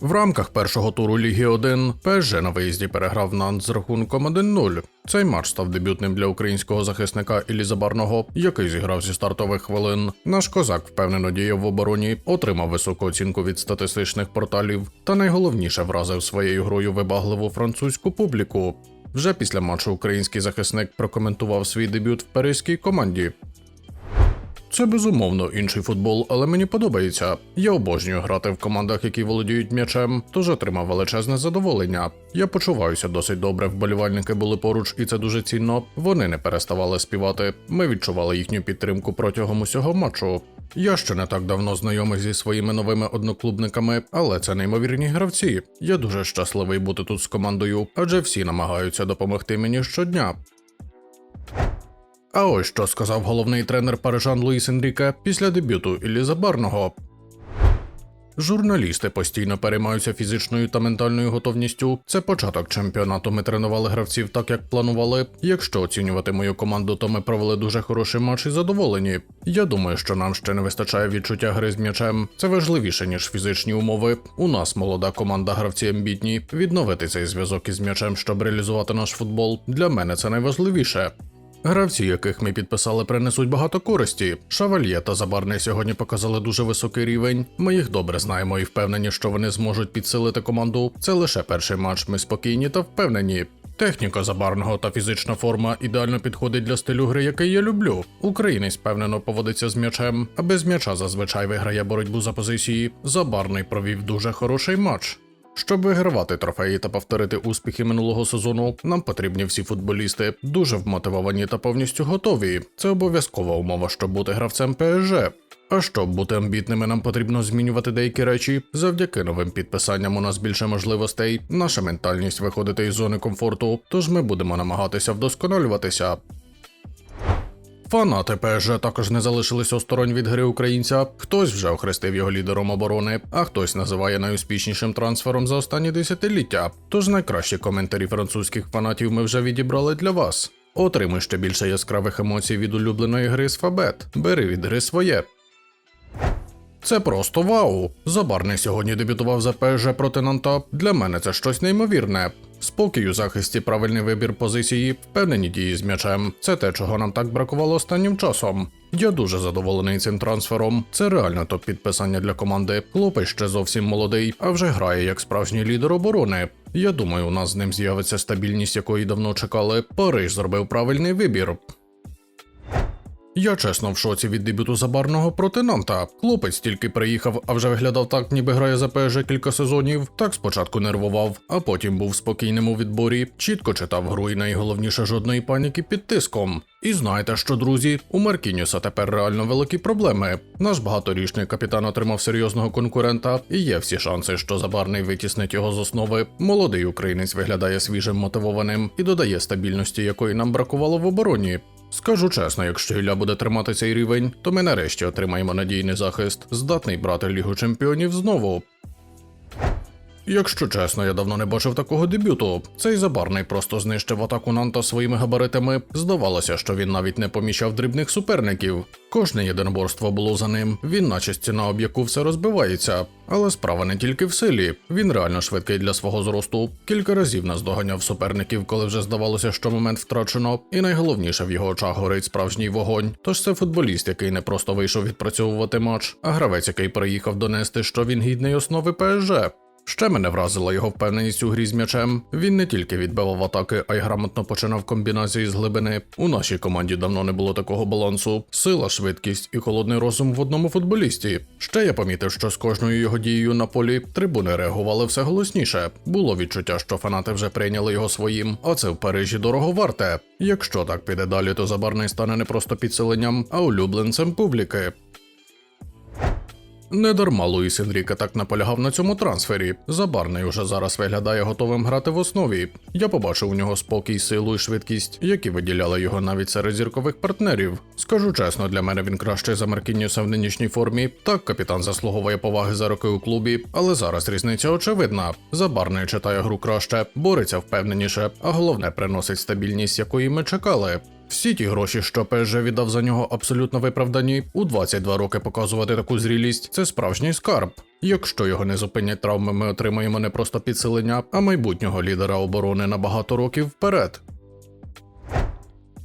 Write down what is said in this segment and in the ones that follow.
В рамках першого туру Ліги 1 ПСЖ на виїзді переграв Нант з рахунком 1-0. Цей матч став дебютним для українського захисника Ілізабарного, який зіграв зі стартових хвилин. Наш козак впевнено діяв в обороні, отримав високу оцінку від статистичних порталів та найголовніше вразив своєю грою вибагливу французьку публіку. Вже після матчу український захисник прокоментував свій дебют в паризькій команді. Це безумовно інший футбол, але мені подобається. Я обожнюю грати в командах, які володіють м'ячем, тож отримав величезне задоволення. Я почуваюся досить добре. Вболівальники були поруч, і це дуже цінно. Вони не переставали співати. Ми відчували їхню підтримку протягом усього матчу. Я ще не так давно знайомий зі своїми новими одноклубниками, але це неймовірні гравці. Я дуже щасливий бути тут з командою, адже всі намагаються допомогти мені щодня. А ось що сказав головний тренер парижан Луїс Енріке після дебюту Іллі Забарного. Журналісти постійно переймаються фізичною та ментальною готовністю. Це початок чемпіонату. Ми тренували гравців так, як планували. Якщо оцінювати мою команду, то ми провели дуже хороший матч і задоволені. Я думаю, що нам ще не вистачає відчуття гри з м'ячем. Це важливіше ніж фізичні умови. У нас молода команда гравці амбітні. Відновити цей зв'язок із м'ячем, щоб реалізувати наш футбол. Для мене це найважливіше. Гравці, яких ми підписали, принесуть багато користі. Шавальє та Забарний сьогодні показали дуже високий рівень. Ми їх добре знаємо і впевнені, що вони зможуть підсилити команду. Це лише перший матч. Ми спокійні та впевнені. Техніка забарного та фізична форма ідеально підходить для стилю гри, який я люблю. Українець впевнено поводиться з м'ячем, а без м'яча зазвичай виграє боротьбу за позиції. Забарний провів дуже хороший матч. Щоб вигравати трофеї та повторити успіхи минулого сезону, нам потрібні всі футболісти, дуже вмотивовані та повністю готові. Це обов'язкова умова, щоб бути гравцем ПСЖ. А щоб бути амбітними, нам потрібно змінювати деякі речі. Завдяки новим підписанням у нас більше можливостей. Наша ментальність виходити із зони комфорту, тож ми будемо намагатися вдосконалюватися. Фанати ПСЖ також не залишились осторонь від гри українця. Хтось вже охрестив його лідером оборони, а хтось називає найуспішнішим трансфером за останні десятиліття. Тож найкращі коментарі французьких фанатів ми вже відібрали для вас. Отримуй ще більше яскравих емоцій від улюбленої гри з Фабет. Бери від гри своє. Це просто вау. Забарний сьогодні дебютував за ПСЖ проти Нанта. Для мене це щось неймовірне. Спокій у захисті, правильний вибір позиції, впевнені дії з м'ячем. Це те, чого нам так бракувало останнім часом. Я дуже задоволений цим трансфером. Це реально топ підписання для команди. Хлопець ще зовсім молодий, а вже грає як справжній лідер оборони. Я думаю, у нас з ним з'явиться стабільність, якої давно чекали. Париж зробив правильний вибір. Я чесно в шоці від дебюту забарного проти Нанта. Хлопець тільки приїхав, а вже виглядав так, ніби грає за ПСЖ кілька сезонів. Так спочатку нервував, а потім був спокійним у відборі, чітко читав гру і найголовніше жодної паніки під тиском. І знаєте що, друзі, у Маркінюса тепер реально великі проблеми. Наш багаторічний капітан отримав серйозного конкурента, і є всі шанси, що забарний витіснить його з основи. Молодий українець виглядає свіжим мотивованим і додає стабільності, якої нам бракувало в обороні. Скажу чесно, якщо Ілля буде тримати цей рівень, то ми нарешті отримаємо надійний захист, здатний брати Лігу Чемпіонів знову. Якщо чесно, я давно не бачив такого дебюту. Цей забарний просто знищив атаку Нанта своїми габаритами. Здавалося, що він навіть не поміщав дрібних суперників. Кожне єдиноборство було за ним. Він, наче стіна об яку все розбивається. Але справа не тільки в силі. Він реально швидкий для свого зросту. Кілька разів наздоганяв суперників, коли вже здавалося, що момент втрачено. І найголовніше в його очах горить справжній вогонь. Тож це футболіст, який не просто вийшов відпрацьовувати матч, а гравець, який приїхав донести, що він гідний основи ПСЖ. Ще мене вразила його впевненість у грі з м'ячем. Він не тільки відбивав атаки, а й грамотно починав комбінації з глибини. У нашій команді давно не було такого балансу: сила, швидкість і холодний розум в одному футболісті. Ще я помітив, що з кожною його дією на полі трибуни реагували все голосніше. Було відчуття, що фанати вже прийняли його своїм, а це в Парижі дорого варте. Якщо так піде далі, то забарний стане не просто підсиленням, а улюбленцем публіки. Недарма Луїс Енріке так наполягав на цьому трансфері. Забарний уже зараз виглядає готовим грати в основі. Я побачив у нього спокій, силу і швидкість, які виділяли його навіть серед зіркових партнерів. Скажу чесно, для мене він кращий за Маркіньоса в нинішній формі. Так, капітан заслуговує поваги за роки у клубі, але зараз різниця очевидна. Забарний читає гру краще, бореться впевненіше, а головне приносить стабільність, якої ми чекали. Всі ті гроші, що ПСЖ віддав за нього, абсолютно виправдані. У 22 роки показувати таку зрілість це справжній скарб. Якщо його не зупинять травми, ми отримаємо не просто підсилення, а майбутнього лідера оборони на багато років вперед.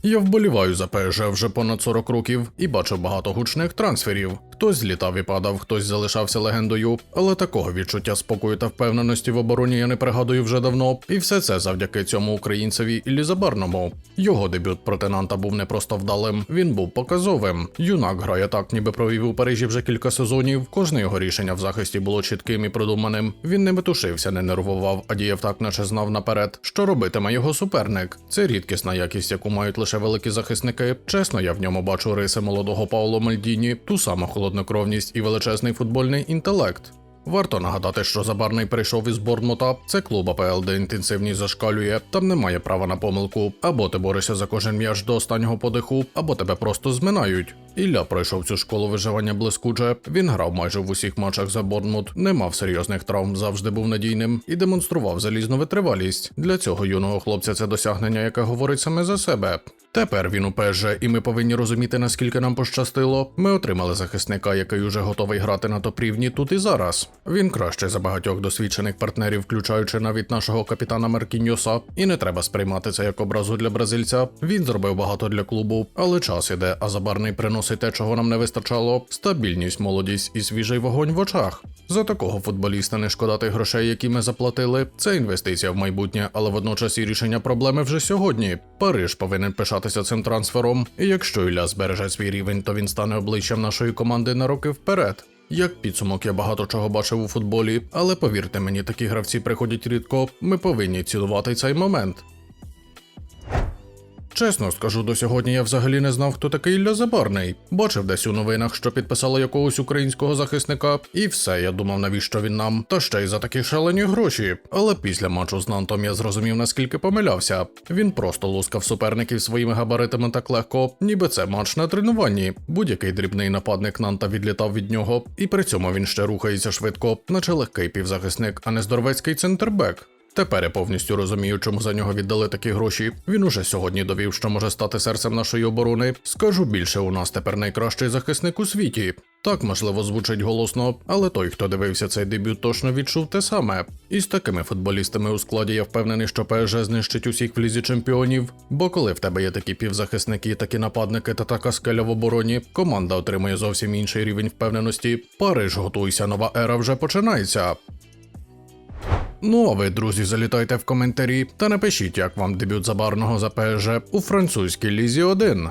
Я вболіваю за ПСЖ вже понад 40 років і бачу багато гучних трансферів. Хтось злітав і падав, хтось залишався легендою, але такого відчуття спокою та впевненості в обороні я не пригадую вже давно, і все це завдяки цьому українцеві Іллі Забарному. Його дебют проти Нанта був не просто вдалим, він був показовим. Юнак грає так, ніби провів у Парижі вже кілька сезонів. Кожне його рішення в захисті було чітким і продуманим. Він не метушився, не нервував, а діяв так, наче знав наперед, що робитиме його суперник. Це рідкісна якість, яку мають лише великі захисники. Чесно, я в ньому бачу риси молодого Пауло Мальдіні, ту саму холоднокровність і величезний футбольний інтелект. Варто нагадати, що Забарний прийшов із Борнмута. Це клуб АПЛ, де інтенсивність зашкалює, там немає права на помилку. Або ти борешся за кожен м'яч до останнього подиху, або тебе просто зминають. Ілля пройшов цю школу виживання блискуче. Він грав майже в усіх матчах за Борнмут, не мав серйозних травм, завжди був надійним і демонстрував залізну витривалість. Для цього юного хлопця це досягнення, яке говорить саме за себе. Тепер він у і ми повинні розуміти, наскільки нам пощастило. Ми отримали захисника, який уже готовий грати на топ-рівні тут і зараз. Він краще за багатьох досвідчених партнерів, включаючи навіть нашого капітана Маркіньоса. І не треба сприймати це як образу для бразильця. Він зробив багато для клубу, але час іде, а забарний приносить те, чого нам не вистачало: стабільність, молодість і свіжий вогонь в очах. За такого футболіста не шкода тих грошей, які ми заплатили. Це інвестиція в майбутнє, але водночас і рішення проблеми вже сьогодні. Париж повинен пишатися цим трансфером. І якщо Ілля збереже свій рівень, то він стане обличчям нашої команди на роки вперед. Як підсумок, я багато чого бачив у футболі, але повірте мені, такі гравці приходять рідко. Ми повинні цінувати цей момент. Чесно скажу, до сьогодні я взагалі не знав, хто такий Ілля Забарний. Бачив десь у новинах, що підписали якогось українського захисника, і все, я думав, навіщо він нам, та ще й за такі шалені гроші. Але після матчу з Нантом я зрозумів, наскільки помилявся. Він просто лускав суперників своїми габаритами так легко, ніби це матч на тренуванні. Будь-який дрібний нападник Нанта відлітав від нього, і при цьому він ще рухається швидко, наче легкий півзахисник, а не здоровецький центрбек. Тепер я повністю розумію, чому за нього віддали такі гроші. Він уже сьогодні довів, що може стати серцем нашої оборони. Скажу більше, у нас тепер найкращий захисник у світі. Так, можливо, звучить голосно, але той, хто дивився цей дебют, точно відчув те саме. І з такими футболістами у складі я впевнений, що ПСЖ знищить усіх в лізі чемпіонів. Бо коли в тебе є такі півзахисники, такі нападники та така скеля в обороні, команда отримує зовсім інший рівень впевненості. Париж, готуйся, нова ера вже починається. Ну а ви, друзі, залітайте в коментарі та напишіть, як вам дебют забарного за ПСЖ у французькій лізі 1.